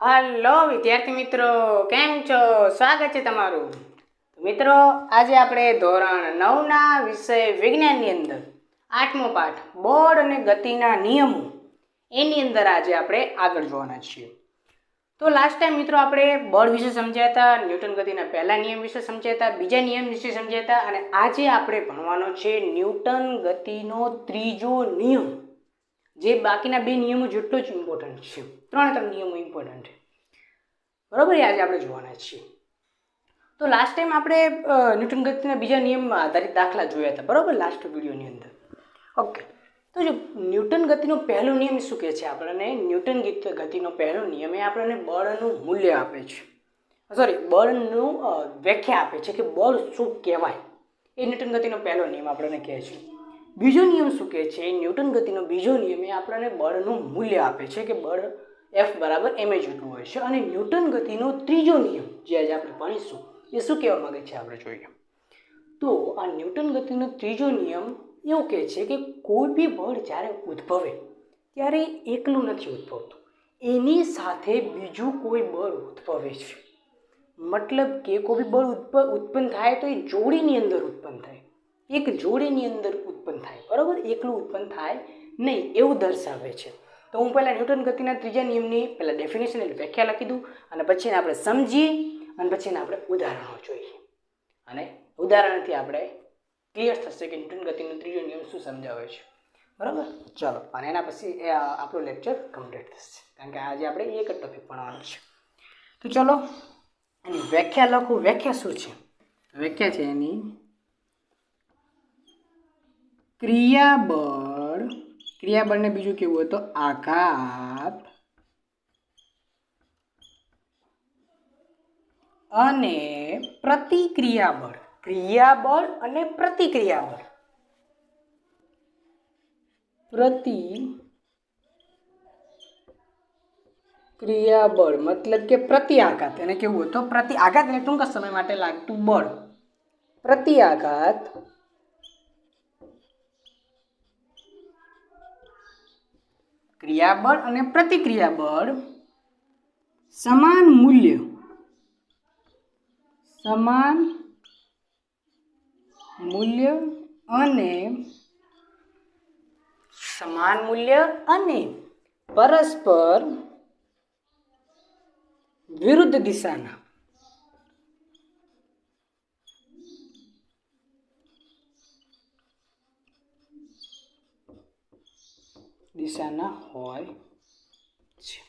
Hello, વિદ્યાર્થી મિત્રો, કેમ છો? સ્વાગત છે તમારું. મિત્રો, આજે આપણે ધોરણ નવના વિષય વિજ્ઞાનની અંદર આઠમો પાઠ, બોર્ડ અને ગતિના નિયમો, એની અંદર આજે આપણે આગળ જોવાના છીએ. તો લાસ્ટ ટાઈમ મિત્રો આપણે બળ વિશે સમજ્યા હતા, ન્યૂટન ગતિના પહેલા નિયમ વિશે સમજ્યા હતા, બીજા નિયમ વિશે સમજ્યા હતા, અને આજે આપણે ભણવાનો છે ન્યૂટન ગતિનો ત્રીજો નિયમ. જે બાકીના બે નિયમો જેટલો જ ઇમ્પોર્ટન્ટ છે. ત્રણે ત્રણ નિયમો ઇમ્પોર્ટન્ટ છે. બરાબર એ આજે આપણે જોવાના છીએ. તો લાસ્ટ ટાઈમ આપણે ન્યૂટન ગતિના બીજા નિયમમાં આધારિત દાખલા જોયા હતા. બરાબર લાસ્ટ વિડીયોની અંદર. ઓકે તો જો ન્યૂટન ગતિનો પહેલો નિયમ શું કહે છે આપણને? ન્યૂટન ગીત ગતિનો પહેલો નિયમ એ આપણને બળનું મૂલ્ય આપે છે. સોરી બળનું વ્યાખ્યા આપે છે કે બળ શું કહેવાય? એ ન્યૂટન ગતિનો પહેલો નિયમ આપણને કહે છે. બીજો નિયમ શું કહે છે? ન્યૂટન ગતિનો બીજો નિયમ એ આપણને બળનું મૂલ્ય આપે છે કે બળ એફ બરાબર એમ એ જેટલું હોય છે. અને ન્યૂટન ગતિનો ત્રીજો નિયમ જે આજે આપણે ભણીશું, એ શું કહેવા માગે છે આપણે જોઈએ. તો આ ન્યૂટન ગતિનો ત્રીજો નિયમ એવું કહે છે કે કોઈ બી બળ જ્યારે ઉદ્ભવે, ત્યારે એકલું નથી ઉદ્ભવતું. એની સાથે બીજું કોઈ બળ ઉદ્ભવે છે. મતલબ કે કોઈ બળ ઉત્પન્ન થાય તો એ જોડીની અંદર ઉત્પન્ન થાય. એક જોડીની અંદર ઉત્પન્ન થાય, બરાબર? એકલું ઉત્પન્ન થાય નહીં, એવું દર્શાવે છે. તો હું પહેલાં ન્યૂટન ગતિના ત્રીજા નિયમની પહેલાં ડેફિનેશન એટલે વ્યાખ્યા લખી દઉં અને પછી આપણે સમજીએ અને પછી આપણે ઉદાહરણો જોઈએ. અને ઉદાહરણથી આપણે ક્લિયર થશે કે ન્યૂટન ગતિનો ત્રીજો નિયમ શું સમજાવે છે. બરાબર? ચાલો, અને એના પછી એ આપણો લેક્ચર કમ્પ્લીટ થશે. કારણ કે આજે આપણે એક જ ટોપિક ભણવાનો છે. તો ચલો, એની વ્યાખ્યા લખું. વ્યાખ્યા શું છે? વ્યાખ્યા છે એની ક્રિયાબળ. ક્રિયાબળને બીજું કેવું હોય તો આઘાત. અને પ્રતિક્રિયાબળ. ક્રિયાબળ અને પ્રતિક્રિયાબળ. પ્રતિ ક્રિયાબળ મતલબ કે પ્રતિઆઘાત એને કેવું હોય તો પ્રતિ આઘાત એટલે ટૂંક સમય માટે લાગતું બળ. પ્રતિઆઘાત ક્રિયાબળ અને પ્રતિક્રિયાબળ સમાન મૂલ્ય. સમાન મૂલ્ય અને સમાન મૂલ્ય અને પરસ્પર વિરુદ્ધ દિશાના. દિશાના હોય. છે.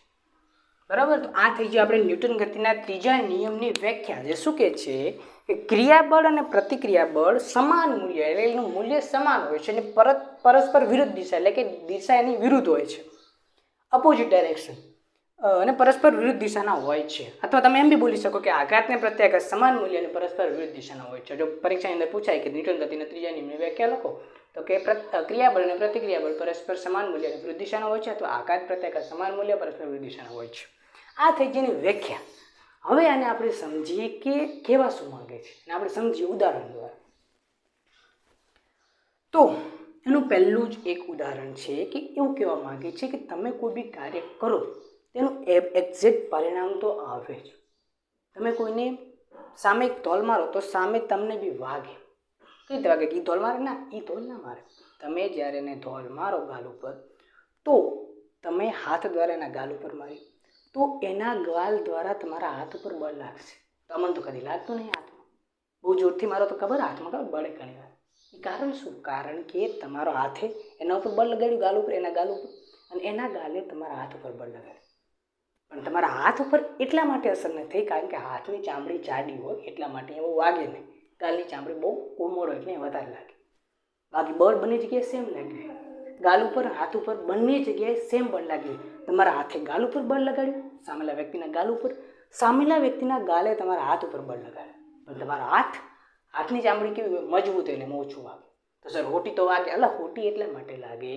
બરાબર? તો આ થઈ ગયું આપણે ન્યૂટન ગતિના ત્રીજા નિયમની વ્યાખ્યા. જે શું કહે છે કે ક્રિયાબળ અને પ્રતિક્રિયાબળ સમાન મૂલ્ય એટલે એનું મૂલ્ય સમાન હોય છે અને પરત, પરસ્પર વિરુદ્ધ દિશા, એટલે કે દિશા એની વિરુદ્ધ હોય છે. અપોઝિટ ડાયરેક્શન અને પરસ્પર વિરુદ્ધ દિશાના હોય છે. અથવા તમે એમ બી બોલી શકો કે આઘાતને પ્રત્યાઘાત સમાન મૂલ્ય અને પરસ્પર વિરુદ્ધ દિશાના હોય છે. જો પરીક્ષાની અંદર પૂછાય કે ન્યૂટન ગતિના ત્રીજા નિયમની વ્યાખ્યા લખો તો કે ક્રિયાબળ અને પ્રતિક્રિયાબળ પરસ્પર સમાન મૂલ્ય અને વિરુદ્ધ દિશાના હોય છે અથવા આઘાત પ્રત્યાઘાત સમાન મૂલ્ય પરસ્પર દિશાના હોય છે. આ થઈ જેની વ્યાખ્યા. હવે આને આપણે સમજીએ કે કેવા શું માંગે છે. અને આપણે સમજીએ ઉદાહરણ દ્વારા. તો, એનું પહેલું જ એક ઉદાહરણ છે કે એવું કહેવા માંગે છે કે તમે કોઈ બી કાર્ય કરો, તેનું એક્ઝેક્ટ પરિણામ તો આવે જ. તમે કોઈને સામે એક તોલ મારો તો સામે તમને બી વાગે. વાગે કે ઈ ધોલ મારે? ના એ ધોલ ના મારે. તમે જ્યારે એને ધોલ મારો ગાલ ઉપર, તો તમે હાથ દ્વારા એના ગાલ ઉપર મારી, તો એના ગાલ દ્વારા તમારા હાથ ઉપર બળ લાગશે. તમને તો કદી લાગતું નહીં હાથમાં. બહુ જોરથી મારો તો ખબર, હાથમાં ખબર? બળે ઘણી વાર. એ કારણ શું? કારણ કે તમારો હાથે એના ઉપર બળ લગાડ્યું ગાલ ઉપર, એના ગાલ ઉપર. અને એના ગાલે તમારા હાથ ઉપર બળ લગાડ્યું. પણ તમારા હાથ ઉપર એટલા માટે અસર નથી થઈ કારણ કે હાથની ચામડી જાડી હોય એટલા માટે એવું વાગે નહીં. ગાલની ચામડી બહુ કોમળ હોય એટલે વધારે લાગે. બાકી બળ બંને જગ્યાએ સેમ લાગે. ગાલ ઉપર, હાથ ઉપર બંને જગ્યાએ સેમ બળ લાગે. તમારા હાથે ગાલ ઉપર બળ લગાડ્યું, સામેલા વ્યક્તિના ગાલ ઉપર, સામેલા વ્યક્તિના ગાલે તમારા હાથ ઉપર બળ લગાડ્યું. પણ તમારા હાથ, હાથની ચામડી કેવી મજબૂત હોય એટલે ઓછું વાગે. તો સર હોટી તો વાગે. અલા, હોટી એટલા માટે લાગે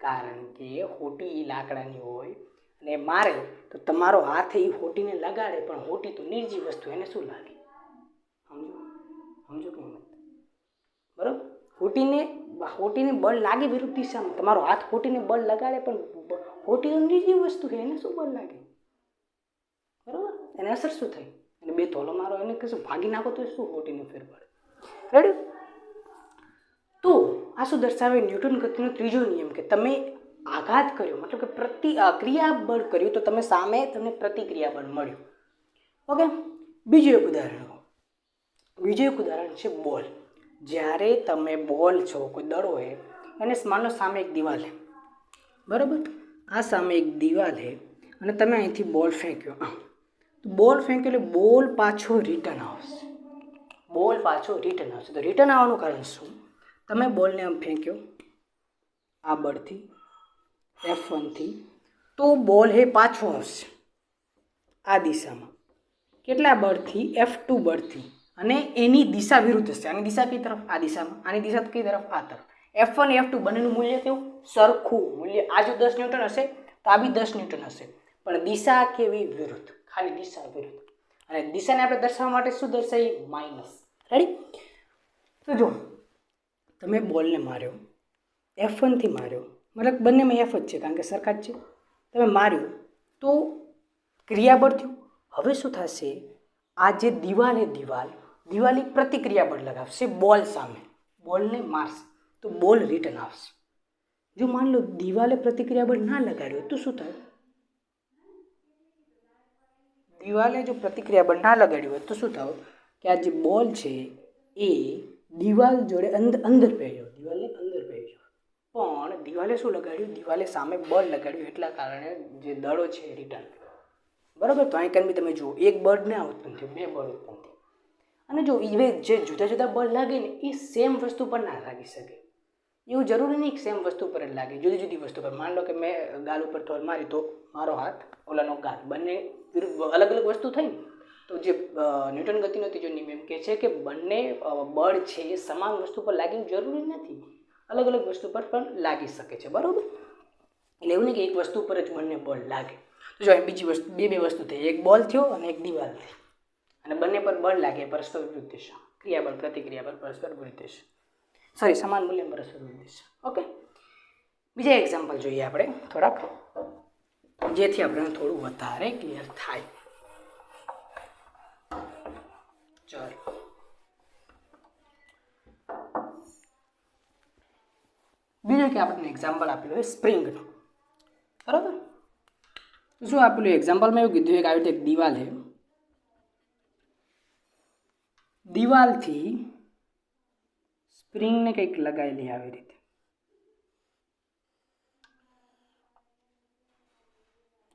કારણ કે હોટી એ લાકડાની હોય અને મારે તો તમારો હાથ એ હોટીને લગાડે, પણ હોટી તો નિર્જીવ વસ્તુ, એને શું લાગે? સમજો કે નહીં? બરાબર? હોટીને હોટીને બળ લાગે વિરુદ્ધ દિશામાં. તમારો હાથ હોટીને બળ લગાડે, પણ હોટી તો વસ્તુ છે, એને શું બળ લાગે? બરાબર? એને અસર શું થઈ? અને બે ધોલો મારો, એને કશું ભાગી નાખો તો શું હોટીને ફેર પડે? તો આ શું દર્શાવે? ન્યૂટન ગતિનો ત્રીજો નિયમ કે તમે આઘાત કર્યો, મતલબ કે પ્રતિ ક્રિયાબળ કર્યું, તો તમે સામે તમને પ્રતિક્રિયાબળ મળ્યું. ઓકે બીજું એક ઉદાહરણ. બીજું એક ઉદાહરણ છે બોલ. જ્યારે તમે બોલ છો, કોઈ દડો હોય અને માનો સામે એક દિવાલ છે બરાબર? આ સામે એક દિવાલ છે અને તમે અહીંથી બોલ ફેંક્યો. તો બોલ ફેંક્યો એટલે બોલ પાછો રિટર્ન આવશે. બોલ પાછો રિટર્ન આવશે. તો રિટર્ન આવવાનું કારણ શું? તમે બોલને આમ ફેંક્યો આ બળથી એફ વનથી તો બોલ હે પાછો આવશે. આ દિશામાં. કેટલા બળથી? F two બળથી. અને એની દિશા વિરુદ્ધ હશે. આની દિશા કઈ તરફ, આ દિશામાં. આની દિશા કઈ તરફ? આ તરફ. એફ વન એફ ટુ બંનેનું મૂલ્ય કેવું? સરખું મૂલ્ય. આ જો દસ ન્યૂટન હશે, તો આ બી દસ ન્યૂટન હશે. પણ દિશા કેવી વિરુદ્ધ? ખાલી દિશા વિરુદ્ધ. અને દિશાને આપણે દર્શાવવા માટે શું દર્શાવીએ? માઇનસ રેડી તો જો તમે બોલને માર્યો. એફ વનથી માર્યો. મતલબ બંનેમાં એફ જ છે, કારણ કે સરખા જ છે. તમે માર્યો તો ક્રિયાબળ થયું. હવે શું થશે? આ જે દિવાલ એ દિવાલ દિવાલ પ્રતિક્રિયા બળ લગાવશે, બોલ સામે. બોલને મારશે, તો બોલ રિટર્ન આવશે. જો માન લો દિવાલે પ્રતિક્રિયા બળ ના લગાડ્યો, તો શું થાય? દિવાલે જો પ્રતિક્રિયા બળ ના લગાડ્યું હોય, તો શું થાય? કે આ જે બોલ છે, એ દિવાલ જોડે અંદર અંદર પહેર્યો દિવાલને અંદર પહેર્યો પણ દિવાલે શું લગાડ્યું? દિવાલે સામે બળ લગાડ્યું, એટલા કારણે જે દડો છે રિટર્ન બરાબર? તો અહીં બી તમે જુઓ, એક બળ ના ઉત્પન્ન થયું, બે બળ ઉત્પન્ન થયું. અને જો એ જે જુદા જુદા બળ લાગે ને, એ સેમ વસ્તુ પર ના લાગી શકે. એવું જરૂરી નહીં સેમ વસ્તુ પર જ લાગે. જુદી જુદી વસ્તુ પર. માન લો કે મેં ગાલ ઉપર ટોલ મારી, તો મારો હાથ ઓલાનો ગાલ, બંને અલગ અલગ વસ્તુ થઈ તો જે ન્યૂટન ગતિનો ત્રીજો નિયમ એમ કહે છે કે બંને બળ છે એ સમાન વસ્તુ પર લાગવું જરૂરી નથી. અલગ અલગ વસ્તુ પર પણ લાગી શકે છે. બરાબર? એટલે એવું નહીં કે એક વસ્તુ પર જ બંને બળ લાગે. તો જો બીજી વસ્તુ, બે બે વસ્તુ થઈ. એક બોલ થયો અને એક દિવાલ થઈ. અને બંને પર બળ લાગે પરસ્પર વિરુદ્ધ દિશા. ક્રિયાબળ પ્રતિક્રિયાબળ પરસ્પર વિરુદ્ધ દિશા. સોરી સમાન મૂલ્ય પરસ્પર વિરુદ્ધ દિશા. ઓકે બીજા એક્ઝામ્પલ જોઈએ આપણે થોડાક, જેથી આપણે થોડું વધારે ક્લિયર થાય. ચાલો. બીજું કે આપણને એક્ઝામ્પલ આપેલું હોય સ્પ્રિંગનું બરાબર? શું આપેલું એક્ઝામ્પલમાં એવું કીધું કે આવી રીતે એક દિવાલ છે. દિવાલથી સ્પ્રિંગને કંઈક લગાવેલી આવી રીતે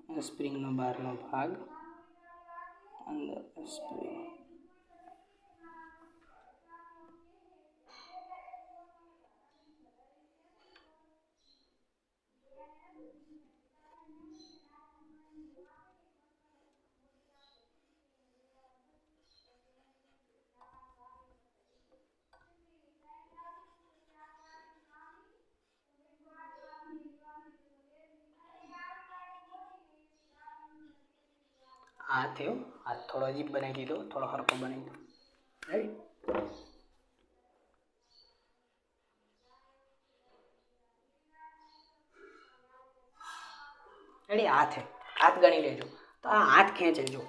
આ સ્પ્રિંગનો બહારનો ભાગ અંદર સ્પ્રિંગ આ થયો હાથ થોડો અજીબ બનાવી દીધો થોડો હરકો બનાવી દીધો રાઈટ રેડી હાથ હે હાથ ગણી લેજો તો આ હાથ ખેંચે જો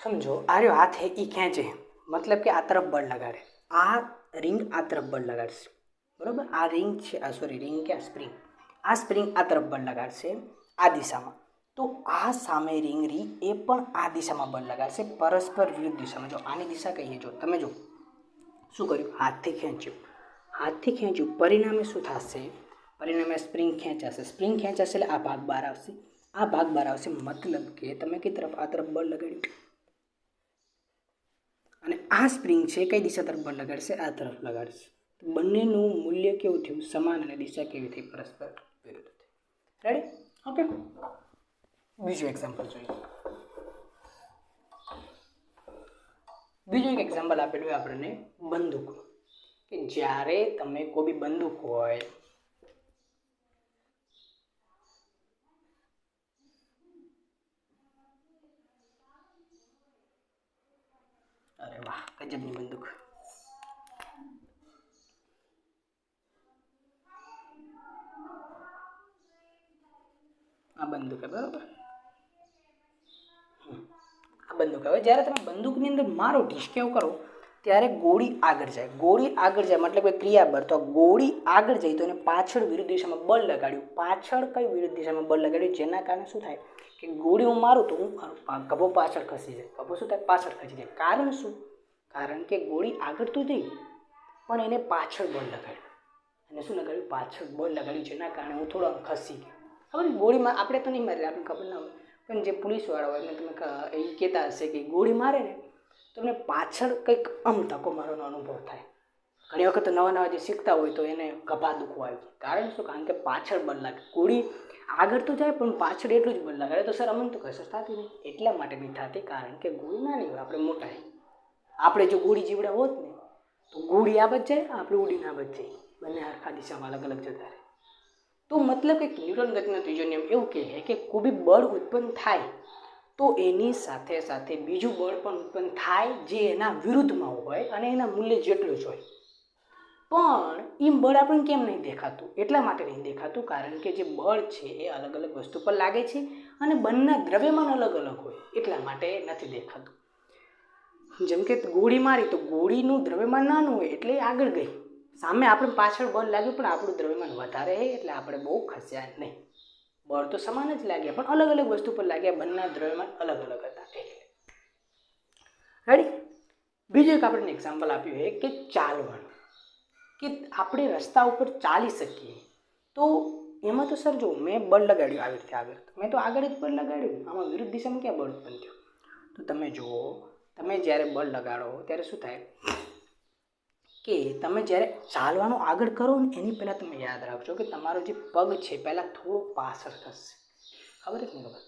સમજો આ રહ્યો હાથ હે એ ખેંચે મતલબ કે આ તરફ બળ લગાડે આ રિંગ આ તરફ બળ લગાડશે બરોબર આ રિંગ છે આ સોરી રિંગ કે સ્પ્રિંગ આ સ્પ્રિંગ આ તરફ બળ લગાડશે આ દિશામાં તો આ સામે રિંગ રી એ પણ આ દિશામાં બળ લગાડશે. પરસ્પર વિરુદ્ધ દિશામાં. જો આની દિશા કહીએ, જો તમે જો શું કર્યું? હાથથી ખેંચ્યું. હાથથી ખેંચ્યું. પરિણામે શું થશે? પરિણામે સ્પ્રિંગ ખેંચાશે. સ્પ્રિંગ ખેંચાશે એટલે આ ભાગ બહાર આવશે. આ ભાગ બહાર આવશે મતલબ કે તમે કઈ તરફ, આ તરફ બળ લગાડ્યું. અને આ સ્પ્રિંગ છે કઈ દિશા તરફ બળ લગાડશે? આ તરફ લગાડશે. બંનેનું મૂલ્ય કેવું થયું? સમાન અને દિશા કેવી થઈ? પરસ્પર વિરુદ્ધ થઈ. રેડી ઓકે બીજું એક્ઝામ્પલ જોઈએ. બીજું એક એક્ઝામ્પલ આપેલું હોય આપણને, બંદૂક. કે જ્યારે તમે કોઈ બી બંદૂક હોય, અરે વાહ, ગજબની બંદૂક. આ બંદૂક હે બરોબર. આ બંદૂક હવે જ્યારે તમે બંદૂકની અંદર મારો ઢીસકેવ કરો, ત્યારે ગોળી આગળ જાય. ગોળી આગળ જાય મતલબ કે ક્રિયાબળ. તો ગોળી આગળ જઈ તો એને પાછળ વિરુદ્ધ દિશામાં બળ લગાડ્યું. પાછળ કઈ વિરુદ્ધ દિશામાં બળ લગાડ્યું? જેના કારણે શું થાય કે ગોળી હું મારું તો હું કભો પાછળ ખસી જાય. કભો શું થાય? પાછળ ખસી જાય. કારણ શું? કારણ કે ગોળી આગળ તો જઈ પણ એને પાછળ બળ લગાડ્યું. અને શું લગાડ્યું? પાછળ બળ લગાડ્યું, જેના કારણે હું થોડો ખસી ગયો. હવે ગોળીમાં આપણે તો નહીં મારી આપણને ખબર ના હોય. પણ જે પોલીસવાળા હોય ને તમે એ કહેતા હશે કે ગોળી મારે ને તમને પાછળ કંઈક આમ ધક્કો મારવાનો અનુભવ થાય. ઘણી વખત નવા નવા જે શીખતા હોય તો એને ગભા દુખવા આવી કારણ શું? કારણ કે પાછળ બળ લાગે ગોળી આગળ તો જાય, પણ પાછળ એટલું જ બળ લાગે તો સર, અમને તો કશું થતી નહીં. એટલા માટે બી થતી, કારણ કે ગોળી નાની હોય, આપણે મોટા આપણે જો ગોળી જીવડા હોત ને, તો ગોળી આ બચ જાય, આપણે ઉડીને આ બચ જાય બંને હરખા દિશામાં અલગ અલગ જતા રહે. તો મતલબ કે ન્યૂટન ગતિનો ત્રીજો નિયમ એવું કહે કે કોઈ બી બળ ઉત્પન્ન થાય તો એની સાથે સાથે બીજું બળ પણ ઉત્પન્ન થાય જે એના વિરુદ્ધમાં હોય અને એના મૂલ્ય જેટલું જ હોય. પણ એ બળ આપણને કેમ નહીં દેખાતું? એટલા માટે નહીં દેખાતું, કારણ કે જે બળ છે એ અલગ અલગ વસ્તુ પર લાગે છે અને બંનેના દ્રવ્યમાન અલગ અલગ હોય, એટલા માટે નથી દેખાતું. જેમ કે ગોળી મારી તો ગોળીનું દ્રવ્યમાન નાનું હોય એટલે આગળ ગઈ. સામે આપણે પાછળ બળ લાગ્યું, પણ આપણું દ્રવ્યમાન વધારે એટલે આપણે બહુ ખસ્યા નહીં. બળ તો સમાન જ લાગ્યા, પણ અલગ અલગ વસ્તુ પર લાગ્યા બંનેના દ્રવ્યમાન અલગ અલગ હતા. એટલે રેડી બીજું એક આપણે એક્ઝામ્પલ આપ્યું છે કે ચાલવાનું. કે આપણે રસ્તા ઉપર ચાલી શકીએ. તો એમાં તો સર જો મેં બળ લગાડ્યું આવી રીતે આગળ. મેં તો આગળ જ બળ લગાડ્યું. આમાં વિરુદ્ધ દિશામાં ક્યાં બળ ઉત્પન્ન થયું તો તમે જુઓ, તમે જ્યારે બળ લગાડો, ત્યારે શું થાય? કે તમે જ્યારે ચાલવાનું આગળ કરો ને, એની પહેલાં તમે યાદ રાખજો કે તમારો જે પગ છે, પહેલાં થોડો પાછળ થશે. ખબર જ નહીં ખબર?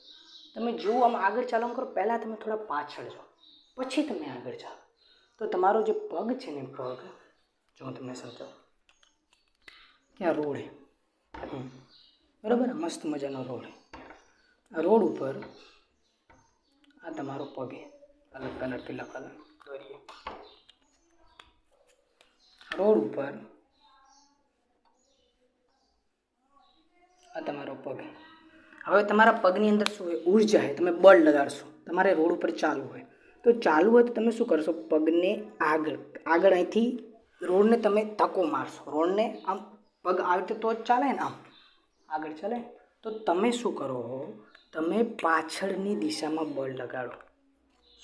તમે જુઓ આમ આગળ ચાલવાનું કરો, પહેલાં તમે થોડા પાછળ જાઓ. પછી તમે આગળ ચાલો. તો તમારો જે પગ છે ને પગ, જો હું તમને સમજાવું. કે રોડ છે. બરાબર? મસ્ત મજાનો રોડ આ રોડ ઉપર આ તમારો પગ છે. અલગ કલરથી કલર દોરીએ. રોડ ઉપર આ તમારો પગ. હવે તમારા પગની અંદર શું હોય? ઊર્જા હોય. તમે બળ લગાડશો. તમારે રોડ ઉપર ચાલવું હોય. તો ચાલવું હોય તો તમે શું કરશો? પગને આગળ આગળ અહીંથી રોડને તમે ધક્કો મારશો. રોડને આમ પગ આવે રીતે તો જ ચાલે ને આમ. આગળ ચાલે. તો તમે શું કરો? તમે પાછળની દિશામાં બળ લગાડો.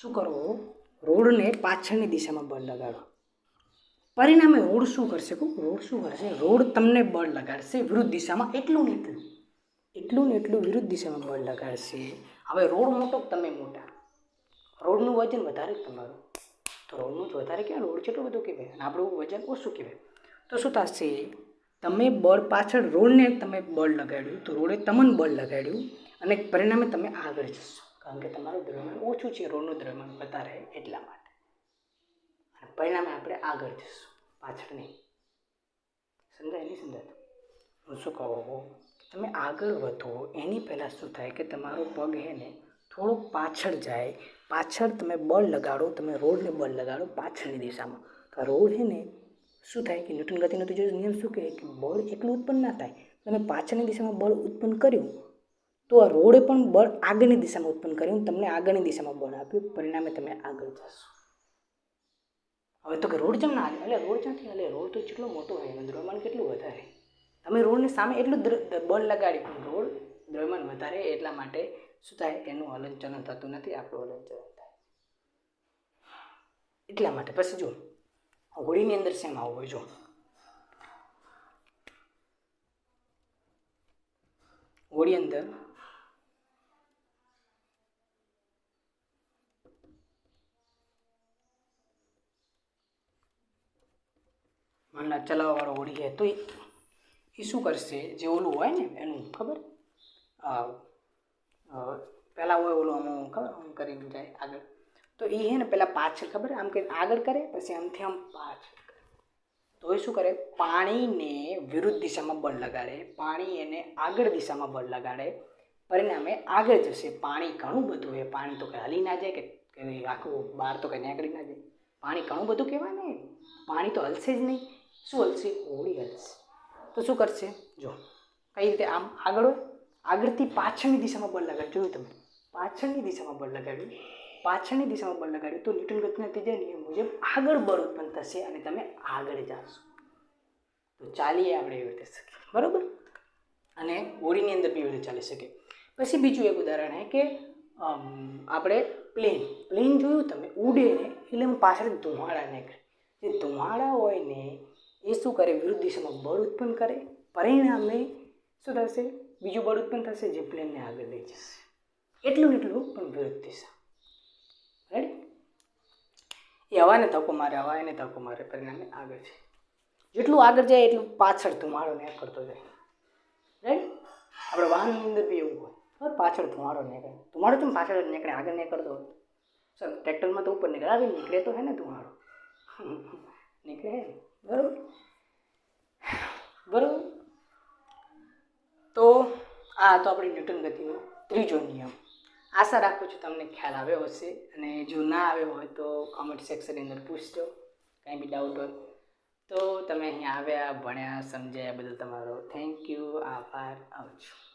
શું કરો? રોડને પાછળની દિશામાં બળ લગાડો. પરિણામે રોડ શું કરશે? કહું રોડ શું કરશે? રોડ તમને બળ લગાડશે વિરુદ્ધ દિશામાં. એટલું ને એટલું. એટલું ને એટલું વિરુદ્ધ દિશામાં બળ લગાડશે. હવે રોડ મોટો તમે મોટા? રોડનું વજન વધારે તમારું? તો રોડનું જ વધારે કહેવાય રોડ જેટલું બધું કહેવાય. અને આપણું વજન ઓછું કહેવાય. તો શું થશે? તમે બળ પાછળ રોડને તમે બળ લગાડ્યું તો રોડે તમને બળ લગાડ્યું અને પરિણામે તમે આગળ જશો. કારણ કે તમારું દ્રવ્યમાન ઓછું છે. રોડનું દ્રવ્યમાન વધારે એટલા માટે. અને પરિણામે આપણે આગળ જઈશું, પાછળ નહીં. સમજાય નહીં સમજાતું? હું શું કહું? તમે આગળ વધો, એની પહેલાં શું થાય કે તમારો પગ છે ને થોડુંક પાછળ જાય, પાછળ તમે બળ લગાડો, તમે રોડને બળ લગાડો પાછળની દિશામાં. તો રોડ છે ને શું થાય કે ન્યૂટન ગતિનો ત્રીજો નિયમ શું કહે કે બળ એકલું ઉત્પન્ન ના થાય. તમે પાછળની દિશામાં બળ ઉત્પન્ન કર્યું, તો આ રોડે પણ બળ આગળની દિશામાં ઉત્પન્ન કર્યું, તમને આગળની દિશામાં બળ આપ્યું, પરિણામે તમે આગળ જશો. હવે તો કે રોડ જેમ ના હાલે. એટલે રોડ ક્યાંથી હાલે? રોડ તો જેટલો મોટો હોય, એનું દ્રવ્યમાન કેટલું વધારે? તમે રોડની સામે એટલું બળ લગાડ્યું પણ રોડ દ્રવ્યમાન વધારે એટલા માટે શું થાય? એનું હલનચલન થતું નથી, આપણું હલનચલન થાય. એટલા માટે. પછી જો હોળીની અંદર સેમ આવું હોય જો હોળી અંદર માનલા ચલાવવાવાળો હોળી છે તો એ- શું કરશે? જે ઓલું હોય ને, એનું ખબર? પહેલાં હોય ઓલું આમ ખબર? આમ કરીને જાય આગળ. તો એ છે ને પહેલાં પાછળ ખબર? આમ કરીને આગળ કરે, પછી આમથી આમ પાછળ કરે. તો એ શું કરે? પાણીને વિરુદ્ધ દિશામાં બળ લગાડે. પાણી એને આગળ દિશામાં બળ લગાડે. પરિણામે આગળ જશે. પાણી ઘણું બધું એ પાણી તો કંઈ હલી ના જાય કે આખું બહાર તો કંઈ નીકળી ના જાય. પાણી ઘણું બધું કહેવાય ને. પાણી તો હલશે જ નહીં. શું હલશે હોળી હલશે તો શું કરશે? જો. કઈ રીતે? આમ આગળ હોય? આગળથી પાછળની દિશામાં બળ લગાડ્યું જોયું તમે? પાછળની દિશામાં બળ લગાડ્યું. પાછળની દિશામાં બળ લગાડ્યું તો ન્યૂટન ગતિના ત્રીજા નિયમ મુજબ આગળ બળ ઉત્પન્ન થશે અને તમે આગળ જાશો. તો ચાલીએ આપણે એવી રીતે શકીએ. બરાબર? અને હોળીની અંદર બી એવી રીતે ચાલી શકે. પછી બીજું એક ઉદાહરણ છે કે આપણે પ્લેન. પ્લેન જોયું તમે? ઉડે ને એટલે પાછળ ધુમાડા નીકળે. જે ધુમાડા હોય ને એ શું કરે વિરુદ્ધ દિશામાં બળ ઉત્પન્ન કરે, પરિણામે શું થશે? બીજું બળ ઉત્પન્ન થશે જે પ્લેનને આગળ લઈ જશે. એટલું ને એટલું પણ વિરુદ્ધ દિશા રાઈટ એ હવાને ધક્કો મારે, હવા એને ધક્કો મારે, પરિણામે આગળ છે. જેટલું આગળ જાય એટલું પાછળ ધુમાડો ને કરતો જાય. રાઈટ આપણે વાહનની અંદર બી એવું હોય. પાછળ ધુમાડો નીકળે ધુમાડો તો પાછળ નીકળે, આગળ નીકળતો હોય. સર ટ્રેક્ટરમાં તો ઉપર નીકળે. આવી નીકળે તો હે ને ધુમાડો નીકળે હે ને? બરાબર? બરાબર? તો આ તો આપણી ન્યૂટન ગતિનો ત્રીજો નિયમ. આશા રાખું છું તમને ખ્યાલ આવ્યો હશે, અને જો ના આવ્યો હોય તો કોમેન્ટ સેક્શનની અંદર પૂછજો, કાંઈ બી ડાઉટ હોય. તો તમે અહીંયા આવ્યા, ભણ્યા, સમજાયા બદલ તમારો. થેન્ક યુ આભાર. આવજો.